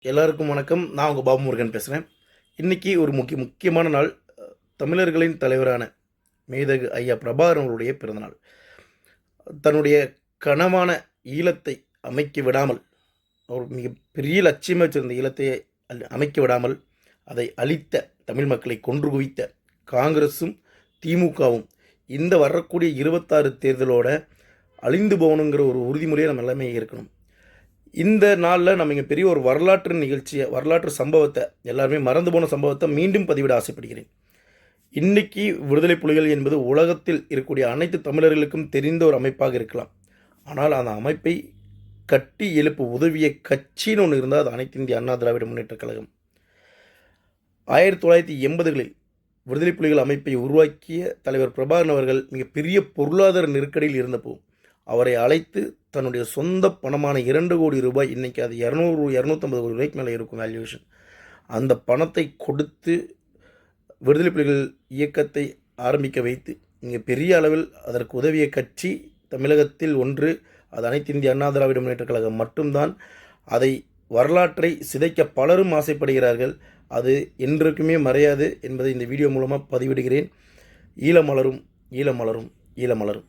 எல்லாருக்கும் வணக்கம். நான் உங்கள் பாபு முருகன் பேசுகிறேன் இன்றைக்கி ஒரு முக்கிய முக்கியமான நாள். தமிழர்களின் தலைவரான மேதகு ஐயா பிரபாகரன் அவருடைய பிறந்தநாள். தன்னுடைய கனவான ஈழத்தை அமைக்க விடாமல் அவர் மிக பெரிய லட்சியமாக வச்சிருந்த ஈழத்தை அல்- அமைக்க விடாமல் அதை அழித்த தமிழ் மக்களை கொன்று குவித்த காங்கிரஸும் திமுகவும் இந்த வரக்கூடிய இருபத்தாறு தேர்தலோட அழிந்து போகணுங்கிற ஒரு உறுதிமொழியை நம்ம எல்லாமே இருக்கணும். இந்த நாளில் நம்ம இங்கே பெரிய ஒரு வரலாற்று நிகழ்ச்சியை வரலாற்று சம்பவத்தை எல்லாருமே மறந்து போன சம்பவத்தை மீண்டும் பதிவிட ஆசைப்படுகிறேன். இன்றைக்கி விடுதலை புலிகள் என்பது உலகத்தில் இருக்கக்கூடிய அனைத்து தமிழர்களுக்கும் தெரிந்த ஒரு அமைப்பாக இருக்கலாம். ஆனால் அந்த அமைப்பை கட்டி எழுப்பு உதவிய கட்சின்னு ஒன்று இருந்தால் அது அனைத்து இந்திய அண்ணா திராவிட முன்னேற்ற கழகம். ஆயிரத்தி தொள்ளாயிரத்தி எண்பதுகளில் விடுதலை புலிகள் அமைப்பை உருவாக்கிய தலைவர் பிரபாகரன் அவர்கள் மிகப்பெரிய பொருளாதார நெருக்கடியில் இருந்தப்போ அவரை அழைத்து தன்னுடைய சொந்த பணமான இரண்டு கோடி ரூபாய் இன்றைக்கி அது இரநூறு இரநூத்தம்பது கோடி ரூபாய்க்கு மேலே இருக்கும் வேல்யூவேஷன் அந்த பணத்தை கொடுத்து விடுதலை புலிகள் இயக்கத்தை ஆரம்பிக்க வைத்து இங்கே பெரிய அளவில் அதற்கு உதவிய கட்சி தமிழகத்தில் ஒன்று அது அனைத்து இந்திய அண்ணா திராவிட முன்னேற்ற கழகம் மட்டும்தான். அதை வரலாற்றை சிதைக்க பலரும் ஆசைப்படுகிறார்கள். அது என்றைக்குமே மறையாது என்பதை இந்த வீடியோ மூலமாக பதிவிடுகிறேன். ஈழமலரும் ஈழமலரும் ஈழமலரும்.